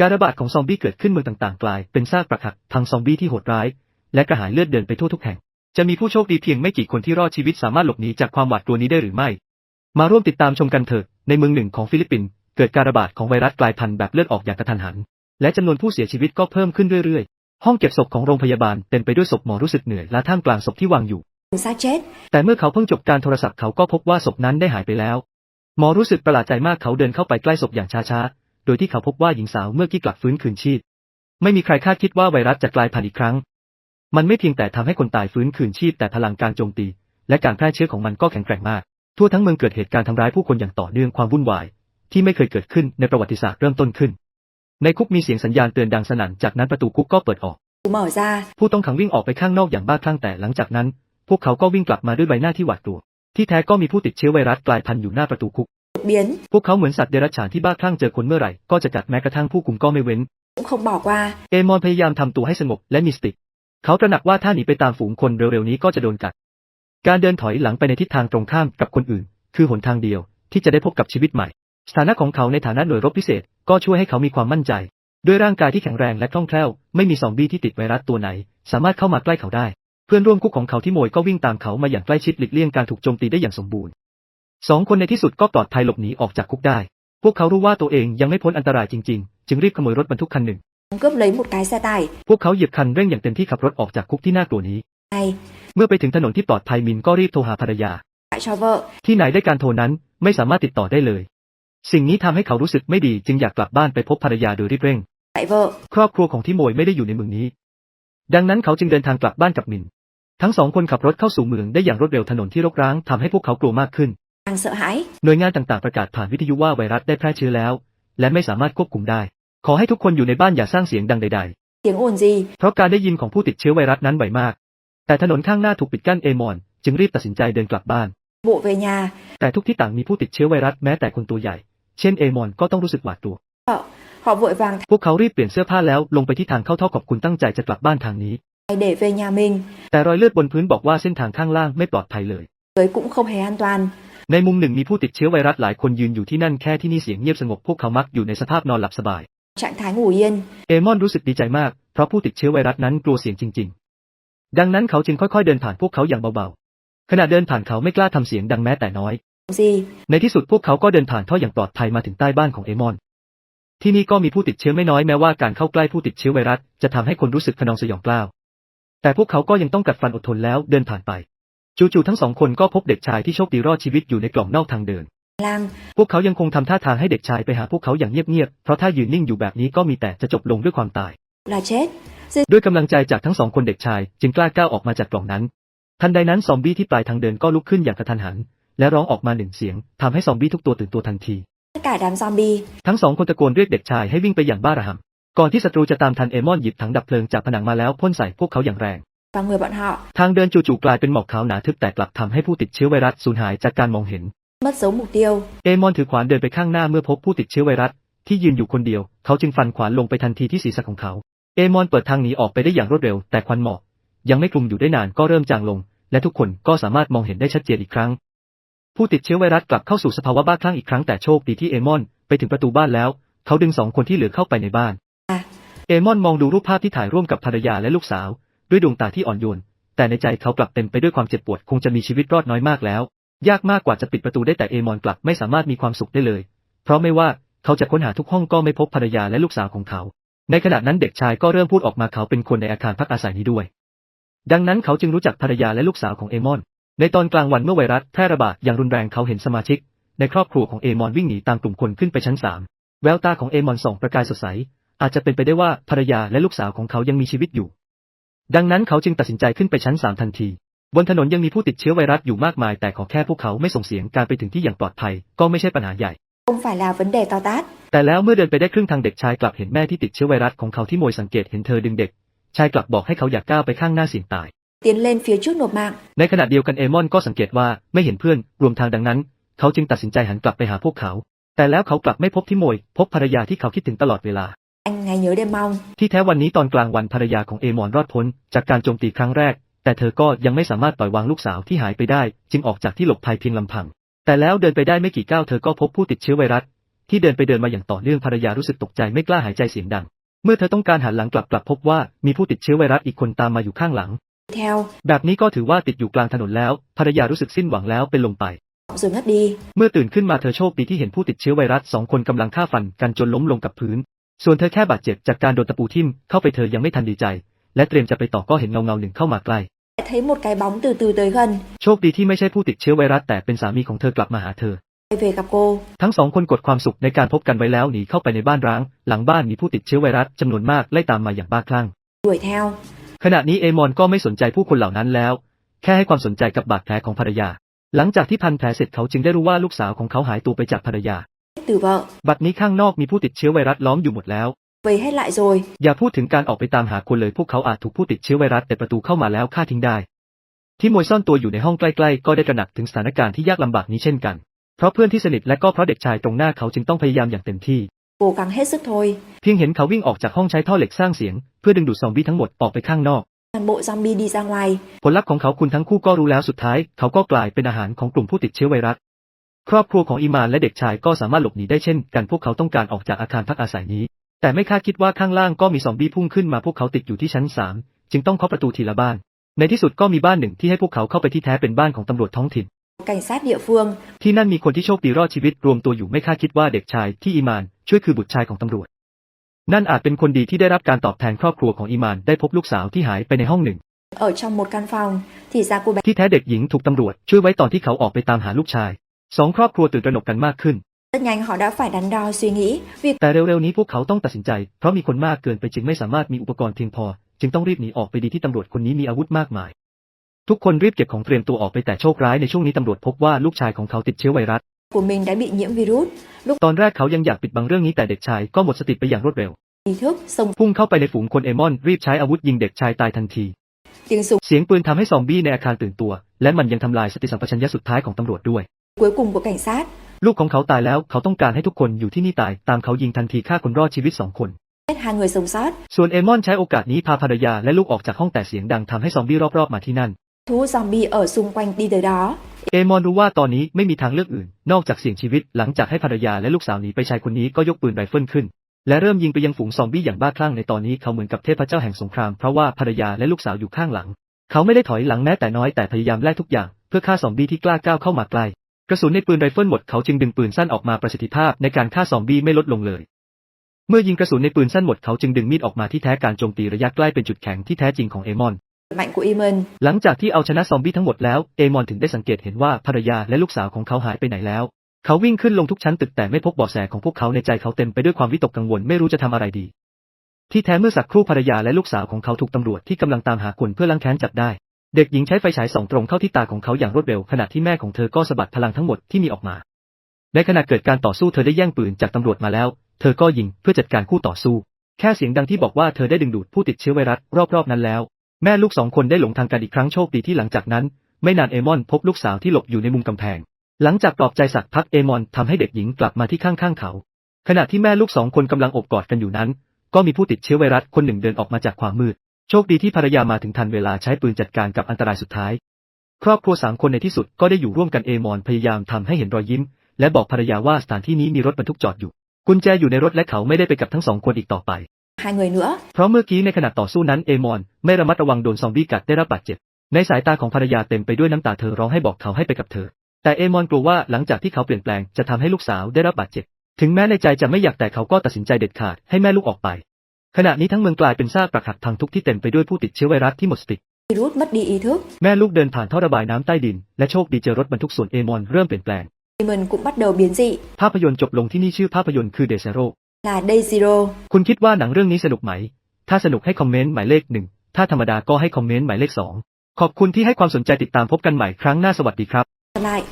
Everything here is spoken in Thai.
การระบาดของซอมบี้เกิดขึ้นเมืองต่างๆ กลายเป็นซากปรักหักทางซอมบี้ที่โหดร้าย และกระหายเลือดเดินไปทั่วทุกแห่ง จะมีผู้โชคดีเพียงไม่กี่คนที่รอดชีวิตสามารถหลบหนีจากความหวาดกลัวนี้ได้หรือไม่ มาร่วมติดตามชมกันเถอะ ในเมืองหนึ่งของฟิลิปปินส์เกิดการระบาดของไวรัสกลายพันธุ์แบบเลือดออกอย่างกระทันหัน และจำนวนผู้เสียชีวิตก็เพิ่มขึ้นเรื่อยๆ ห้องเก็บศพของโรงพยาบาลเต็มไปด้วยศพหมอรู้สึกเหนื่อยและท่ามกลางศพที่วางอยู่แต่เมื่อเขาเพิ่งจบการโทรศัพท์เขาก็พบว่าศพนั้นได้หายไปแล้ว หมอรู้สึกประหลาดใจมากเขาเดินเข้าไปใกล้ศพอย่างช้าๆ โดยที่เขาพบว่าหญิงสาวเมื่อกี้กลับฟื้นคืนชีพ ไม่มีใครคาดคิดว่าไวรัสจะกลายพันธุ์อีกครั้ง มันไม่เพียงแต่ทำให้คนตายฟื้นคืนชีพแต่พลังการโจมตี และการแพร่เชื้อของมันก็แข็งแกร่งมาก ทั่วทั้งเมืองเกิดเหตุการณ์ทำร้ายผู้คนอย่างต่อเนื่องความวุ่นวาย ที่ไม่เคยเกิดขึ้นในประวัติศาสตร์เริ่มต้นขึ้น ในคุกมีเสียงสัญญาณเตือนดังสนั่นจากนั้นประตูคุกก็เปิดออกผู้ต้องขังวิ่งออกไปข้างนอกอย่างบ้าคลั่งแต่หลังจากนั้น พวกเขาก็วิ่งกลับมาด้วยใบหน้าที่หวาดกลัวที่แท้ก็มีผู้ติดเชื้อไวรัสกลายพันธุ์อยู่หน้าประตูคุก biến พวกเขาเหมือนสัตว์เดรัจฉานที่บ้าคลั่งเจอคนเมื่อไหร่ก็จะกัดแม้กระทั่งผู้คุมก็ไม่เว้น cũng không bỏ qua เอมอนพยายามทำตัวให้สงบและมีสติ เขาตระหนักว่าถ้าหนีไปตามฝูงคนเร็วๆนี้ก็จะโดนกัด การเดินถอยหลังไปในทิศทางตรงข้ามกับคนอื่น คือหนทางเดียวที่จะได้พบกับชีวิตใหม่ สถานะของเขาในฐานะหน่วยรบพิเศษก็ช่วยให้เขามีความมั่นใจ ด้วยร่างกายที่แข็งแรงและคล่องแคล่ว ไม่มีซอมบี้ที่ติดไวรัสตัวไหน สามารถเข้ามาใกล้เขาได้ เพื่อนร่วมคุกของเขาที่โมยก็วิ่งตามเขามาอย่างใกล้ชิดหลีกเลี่ยงการถูกโจมตีได้อย่างสมบูรณ์ สองคนในที่สุดก็ปลอดภัยหลบหนีออกจากคุกได้ พวกเขารู้ว่าตัวเองยังไม่พ้นอันตรายจริงๆ จึงรีบขโมยรถบรรทุกคันหนึ่ง cướp lấy một cái xe tải พวกเขาเหยียบคันเร่งอย่างเต็มที่ขับรถออกจากคุกที่น่ากลัวนี้ này เมื่อไปถึงถนนที่ปลอดภัยมินก็รีบโทรหาภรรยา lại cho vợ ที่ไหนได้การโทรนั้นไม่สามารถติดต่อได้เลย สิ่งนี้ทำให้เขารู้สึกไม่ดีจึงอยากกลับบ้านไปพบภรรยาโดยรีบเร่ง lại vợ ครอบครัวของทิโมยไม่ได้อยู่ในเมืองนี้ ดังนั้นเขาจึงเดินทางกลับบ้านกับมิน ทั้งสองคนขับรถเข้าสู่เมืองได้อย่างรวดเร็วถนนที่รกร้างทำให้พวกเขากลัวมากขึ้น càng sợ hãi หน่วยงานต่างๆประกาศผ่านวิทยุว่าไวรัสได้แพร่เชื้อแล้ว และไม่สามารถควบคุมได้ ขอให้ทุกคนอยู่ในบ้านอย่าสร้างเสียงดังใด tiếng ồn gì ๆเพราะการได้ยินของผู้ติดเชื้อไวรัสนั้นบ่อยมาก แต่ถนนข้างหน้าถูกปิดกั้นเอมอน จึงรีบตัดสินใจเดินกลับบ้าน bộ về nhà แต่ทุกที่ต่างมีผู้ติดเชื้อไวรัสแม้แต่คนตัวใหญ่ เช่นเอมอนก็ต้องรู้สึกหวาดกลัว họ họ vội vàng พวกเขารีบเปลี่ยนเสื้อผ้าแล้วลงไปที่ทางเข้าท่อขอบคุณตั้งใจจะกลับบ้านทางนี้ thay để về nhà mình แต่รอยเลือดบนพื้นบอกว่าเส้นทางข้างล่างไม่ปลอดภัยเลย với cũng không hề an toàn ในมุมหนึ่งมีผู้ติดเชื้อไวรัสหลายคนยืนอยู่ที่นั่นแค่ที่นี่เสียงเงียบสงบพวกเขามักอยู่ในสภาพนอนหลับสบาย trạng thái ngủ yên เอมอนรู้สึกดีใจมากเพราะผู้ติดเชื้อไวรัสนั้นกลัวเสียงจริง ๆ ดังนั้นเขาจึงค่อยๆเดินผ่านพวกเขาอย่างเบาๆ ขณะเดินผ่านเขาไม่กล้าทำเสียงดังแม้แต่น้อย gì ในที่สุดพวกเขาก็เดินผ่านท่ออย่างปลอดภัยมาถึงใต้บ้านของเอมอน ที่นี่ก็มีผู้ติดเชื้อไม่น้อยแม้ว่าการเข้าใกล้ผู้ติดเชื้อไวรัสจะทำให้คนรู้สึกขนองสยองกล้าว แต่พวกเขาก็ยังต้องกัดฟันอดทนแล้วเดินผ่านไป จู่ๆทั้งสองคนก็พบเด็กชายที่โชคดีรอดชีวิตอยู่ในกล่องนอกทางเดิน lang พวกเขายังคงทำท่าทางให้เด็กชายไปหาพวกเขาอย่างเงียบๆ เพราะถ้ายืนนิ่งอยู่แบบนี้ก็มีแต่จะจบลงด้วยความตาย là chết ด้วยกำลังใจจากทั้งสองคนเด็กชาย จึงกล้าก้าวออกมาจากกล่องนั้น ทันใดนั้นซอมบี้ที่ปลายทางเดินก็ลุกขึ้นอย่างกระทันหัน และร้องออกมาหนึ่งเสียงทำให้ซอมบี้ทุกตัวตื่นตัวทันที tất cả đám zombie ทั้งสองคนตะโกนเรียกเด็กชายให้วิ่งไปอย่างบ้าระห่ำก่อนที่ศัตรูจะตามทันเอมอนหยิบถังดับเพลิงจากผนังมาแล้วพ่นใส่พวกเขาอย่างแรง và người bọn họ ทางเดินจู่ๆกลายเป็นหมอกขาวหนาทึบแต่กลับทำให้ผู้ติดเชื้อไวรัสสูญหายจากการมองเห็น mất dấu mục tiêu เอมอนถือขวานเดินไปข้างหน้าเมื่อพบผู้ติดเชื้อไวรัสที่ยืนอยู่คนเดียว เขาจึงฟันขวานลงไปทันทีที่ศีรษะของเขา เอมอนเปิดทางหนีออกไปได้อย่างรวดเร็ว แต่ควันหมอกยังไม่คลุมอยู่ได้นานก็เริ่มจางลง และทุกคนก็สามารถมองเห็นได้ชัดเจนอีกครั้ง ผู้ติดเชื้อไวรัสกลับเข้าสู่สภาวะบ้าคลั่งอีกครั้งแต่โชคดีที่เอมอนไปถึงประตูบ้านแล้ว เขาดึงสองคนที่เหลือเข้าไปในบ้านอะเอมอนมองดูรูปภาพที่ถ่ายร่วมกับภรรยาและลูกสาว ด้วยดวงตาที่อ่อนโยน แต่ในใจเขากลับเต็มไปด้วยความเจ็บปวดคงจะมีชีวิตรอดน้อยมากแล้ว ยากมากกว่าจะปิดประตูได้แต่เอมอนกลับไม่สามารถมีความสุขได้เลย เพราะไม่ว่าเขาจะค้นหาทุกห้องก็ไม่พบภรรยาและลูกสาวของเขา ในขณะนั้นเด็กชายก็เริ่มพูดออกมาเขาเป็นคนในอาคารพักอาศัยนี้ด้วย ดังนั้นเขาจึงรู้จักภรรยาและลูกสาวของเอมอน ในตอนกลางวันเมื่อไวรัสแพร่ระบาดอย่างรุนแรงเขาเห็นสมาชิก ในครอบครัวของเอมอนวิ่งหนีตามกลุ่มคนขึ้นไปชั้นสามแววตาของเอมอนส่องประกายสดใสอาจจะเป็นไปได้ว่าภรรยาและลูกสาวของเขายังมีชีวิตอยู่ ดังนั้นเขาจึงตัดสินใจขึ้นไปชั้นสามทันที บนถนนยังมีผู้ติดเชื้อไวรัสอยู่มากมาย แต่ขอแค่พวกเขาไม่ส่งเสียงการไปถึงที่อย่างปลอดภัย ก็ไม่ใช่ปัญหาใหญ่ không phải là vấn đề to tát แต่แล้วเมื่อเดินไปได้ครึ่งทางเด็กชายกลับเห็นแม่ที่ติดเชื้อไวรัสของเขาที่โมยสังเกตเห็นเธอดึงเด็ก ชายกลับบอกให้เขาอย่าก้าวไปข้างหน้าเสี่ยงตาย tiến lên phía trước nộp mạng ในขณะเดียวกันเอมอนก็สังเกตว่าไม่เห็นเพื่อน รวมทางดังนั้น เขาจึงตัดสินใจหันกลับไปหาพวกเขา แต่แล้วเขากลับไม่พบที่โมย พบภรรยาที่เขาคิดถึงตลอดเวลา anh ngày nhớ đêm mong ที่แท้วันนี้ตอนกลางวันภรรยาของเอมอนรอดพ้นจากการโจมตีครั้งแรก แต่เธอก็ยังไม่สามารถปล่อยวางลูกสาวที่หายไปได้ จึงออกจากที่หลบภัยเพียงลำพัง แต่แล้วเดินไปได้ไม่กี่ก้าวเธอก็พบผู้ติดเชื้อไวรัส ที่เดินไปเดินมาอย่างต่อเนื่องภรรยารู้สึกตกใจไม่กล้าหายใจเสียงดัง เมื่อเธอต้องการหันหลังกลับกลับพบว่ามีผู้ติดเชื้อไวรัสอีกคนตามมาอยู่ข้างหลัง theo, แบบนี้ก็ถือว่าติดอยู่กลางถนนแล้วภรรยารู้สึกสิ้นหวังแล้วเป็นลมไป rồi ngất đi. เมื่อตื่นขึ้นมาเธอโชคดีที่เห็นผู้ติดเชื้อไวรัสสองคนกำลังฆ่าฟันกันจนล้มลงกับพื้น ส่วนเธอแค่บาดเจ็บจากการโดนตะปูทิ่มเข้าไปเธอยังไม่ทันดีใจ และเตรียมจะไปต่อก็เห็นเงาเงาๆหนึ่งเข้ามาใกล้ Lại thấy một cái bóng từ từ tới gần, โชคดีที่ไม่ใช่ผู้ติดเชื้อไวรัสแต่เป็นสามีของเธอกลับมาหาเธอ quay về gặp cô. ทั้งสองคนกดความสุขในการพบกันไว้แล้วหนีเข้าไปในบ้านร้าง หลังบ้านมีผู้ติดเชื้อไวรัสจำนวนมากไล่ตามมาอย่างบ้าคลั่ง Đuổi theo, ขณะนี้เอมอนก็ไม่สนใจผู้คนเหล่านั้นแล้ว แค่ให้ความสนใจกับบาดแผลของภรรยา หลังจากที่พันแผลเสร็จเขาจึงได้รู้ว่าลูกสาวของเขาหายตัวไปจากภรรยา từ vợ, บัดนี้ข้างนอกมีผู้ติดเชื้อไวรัสล้อมอยู่หมดแล้ว vây hết lại rồi. อย่าพูดถึงการออกไปตามหาคนเลยพวกเขาอาจถูกผู้ติดเชื้อไวรัสแต่ประตูเข้ามาแล้วฆ่าทิ้งได้ ที่มวยซ่อนตัวอยู่ในห้องใกล้ๆ ก็ได้ตระหนักถึงสถานการณ์ที่ยากลำบากนี้เช่นกัน เพราะเพื่อนที่สนิทและก็เพราะเด็กชายตรงหน้าเขาจึงต้องพยายามอย่างเต็มที่ Cố gắng hết sức thôi. เพียงเห็นเขาวิ่งออกจากห้องใช้ท่อเหล็กสร้างเสียง เพื่อดึงดูดซอมบี้ทั้งหมดออกไปข้างนอก Toàn bộ zombie đi ra ngoài. ผลลัพธ์ของเขาคุณทั้งคู่ก็รู้แล้วสุดท้าย เขาก็กลายเป็นอาหารของกลุ่มผู้ติดเชื้อไวรัส ครอบครัวของอีมานและเด็กชายก็สามารถหลบหนีได้เช่นกันพวกเขาต้องการออกจากอาคารพักอาศัยนี้ แต่ไม่คาดคิดว่าข้างล่างก็มีซอมบี้พุ่งขึ้นมาพวกเขาติดอยู่ที่ชั้นสามจึงต้องเคาะประตูทีละบ้าน ในที่สุดก็มีบ้านหนึ่งที่ให้พวกเขาเข้าไปที่แท้เป็นบ้านของตำรวจท้องถิ่น Cảnh sát địa phương, ที่นั่นมีคนที่โชคดีรอดชีวิตรวมตัวอยู่ไม่คาดคิดว่าเด็กชายที่อีมานช่วยคือบุตรชายของตำรวจ นั่นอาจเป็นคนดีที่ได้รับการตอบแทนครอบครัวของอีมานได้พบลูกสาวที่หายไปในห้องหนึ่ง ở trong một căn phòng, thì ra cô bé ที่แท้เด็กหญิงถูกตำรวจช่วยไว้ตอนที่เขาออกไปตามหาลูกชาย สองครอบครัวตื่นตระหนกกันมากขึ้น rất nhanh họ đã phải đắn đo suy nghĩ, vì แต่เร็วๆนี้พวกเขาต้องตัดสินใจ เพราะมีคนมากเกินไปจึงไม่สามารถมีอุปกรณ์เพียงพอ จึงต้องรีบหนีออกไปดีที่ตำรวจคนนี้มีอาวุธมากมาย ทุกคนรีบเก็บของเตรียมตัวออกไปแต่โชคร้ายในช่วงนี้ตำรวจพบว่าลูกชายของเขาติดเชื้อไวรัส của mình đã bị nhiễm virus. Lúc ตอนแรกเขายังอยากปิดบังเรื่องนี้แต่เด็กชายก็หมดสติไปอย่างรวดเร็ว ý thức, xông พุ่งเข้าไปในฝูงคนเอมอนรีบใช้อาวุธยิงเด็กชายตายทันที tiếng súng เสียงปืนทำให้ซอมบี้ในอาคารตื่นตัว และมันยังทำลายสติสัมปชัญญะสุดท้ายของตำรวจด้วย cuối cùng của cảnh sát. ลูกของเขาตายแล้วเขาต้องการให้ทุกคนอยู่ที่นี่ตาย ตามเขายิงทันทีฆ่าคนรอดชีวิตสองคน Hết hai người sống sót, ส่วนเอมอนใช้โอกาสนี้พาภรรยาและลูกออกจากห้องแต่เสียงดังทำให้ซอมบี้รอบๆมาที่นั่น thu hút zombie ở xung quanh đi tới đó. เอมอนรู้ว่าตอนนี้ไม่มีทางเลือกอื่น นอกจากเสี่ยงชีวิตหลังจากให้ภรรยาและลูกสาวหนีไปชายคนนี้ก็ยกปืนไรเฟิลขึ้น และเริ่มยิงไปยังฝูงซอมบี้อย่างบ้าคลั่งในตอนนี้เขาเหมือนกับเทพเจ้าแห่งสงครามเพราะว่าภรรยาและลูกสาวอยู่ข้างหลัง เขาไม่ได้ถอยหลังแม้แต่น้อยแต่พยายามแลกทุกอย่างเพื่อฆ่าซอมบี้ที่กล้าก้าวเข้ามาใกล้ กระสุนในปืนไรเฟิลหมดเขาจึงดึงปืนสั้นออกมาประสิทธิภาพในการฆ่าซอมบี้ไม่ลดลงเลย เมื่อยิงกระสุนในปืนสั้นหมดเขาจึงดึงมีดออกมาที่แท้การโจมตีระยะใกล้เป็นจุดแข็งที่แท้จริงของเอมอน Mạnh của Iman, หลังจากที่เอาชนะซอมบี้ทั้งหมดแล้วเอมอนถึงได้สังเกตเห็นว่าภรรยาและลูกสาวของเขาหายไปไหนแล้ว เขาวิ่งขึ้นลงทุกชั้นตึกแต่ไม่พบเบาะแสของพวกเขาในใจเขาเต็มไปด้วยความวิตกกังวลไม่รู้จะทำอะไรดี ที่แท้เมื่อสักครู่ภรรยาและลูกสาวของเขาถูกตำรวจที่กำลังตามหาคนเพื่อล้างแค้นจับได้ เด็กหญิงใช้ไฟฉายส่องตรงเข้าที่ตาของเขาอย่างรวดเร็วขณะที่แม่ของเธอก็สะบัดพลังทั้งหมดที่มีออกมา ในขณะเกิดการต่อสู้เธอได้แย่งปืนจากตำรวจมาแล้ว เธอก็ยิงเพื่อจัดการคู่ต่อสู้ แค่เสียงดังที่บอกว่าเธอได้ดึงดูดผู้ติดเชื้อไวรัสรอบๆนั้นแล้ว แม่ลูกสองคนได้หลงทางกันอีกครั้งโชคดีที่หลังจากนั้น ไม่นานเอมอนพบลูกสาวที่หลบอยู่ในมุมกำแพง หลังจากปลอบใจสักพักเอมอนทำให้เด็กหญิงกลับมาที่ข้างๆเขา ขณะที่แม่ลูกสองคนกำลังอบกอดกันอยู่นั้น ก็มีผู้ติดเชื้อไวรัสคนหนึ่งเดินออกมาจากความมืด โชคดีที่ภรรยามาถึงทันเวลาใช้ปืนจัดการกับอันตรายสุดท้าย ครอบครัวสามคนในที่สุดก็ได้อยู่ร่วมกันเอมอนพยายามทำให้เห็นรอยยิ้ม และบอกภรรยาว่าสถานที่นี้มีรถบรรทุกจอดอยู่ กุญแจอยู่ในรถและเขาไม่ได้ไปกับทั้งสองคนอีกต่อไป hai người nữa, เพราะเมื่อกี้ในขณะต่อสู้นั้นเอมอนไม่ระมัดระวังโดนซอมบี้กัดได้รับบาดเจ็บ ในสายตาของภรรยาเต็มไปด้วยน้ำตาเธอร้องให้บอกเขาให้ไปกับเธอ แต่เอมอนกลัวว่าหลังจากที่เขาเปลี่ยนแปลงจะทำให้ลูกสาวได้รับบาดเจ็บ ถึงแม้ในใจจะไม่อยากแต่เขาก็ตัดสินใจเด็ดขาดให้แม่ลูกออกไป ขณะนี้ทั้งเมืองกลายเป็นซากปรักหักพังทุกที่เต็มไปด้วยผู้ติดเชื้อไวรัสที่หมดสติ virus mất đi ý thức. แม่ลูกเดินผ่านท่อระบายน้ำใต้ดิน และโชคดีเจอรถบรรทุกส่วนเอมอนเริ่มเปลี่ยนแปลง Iman cũng bắt đầu biến dị, ภาพยนตร์จบลงที่นี่ชื่อภาพยนตร์คือเดซโร là Day Zero. คุณคิดว่าหนังเรื่องนี้สนุกไหม ถ้าสนุกให้คอมเมนต์หมายเลขหนึ่ง ถ้าธรรมดาก็ให้คอมเมนต์หมายเลขสอง ขอบคุณที่ให้ความสนใจติดตามพบกันใหม่ครั้งหน้าสวัสดีครับ Lại.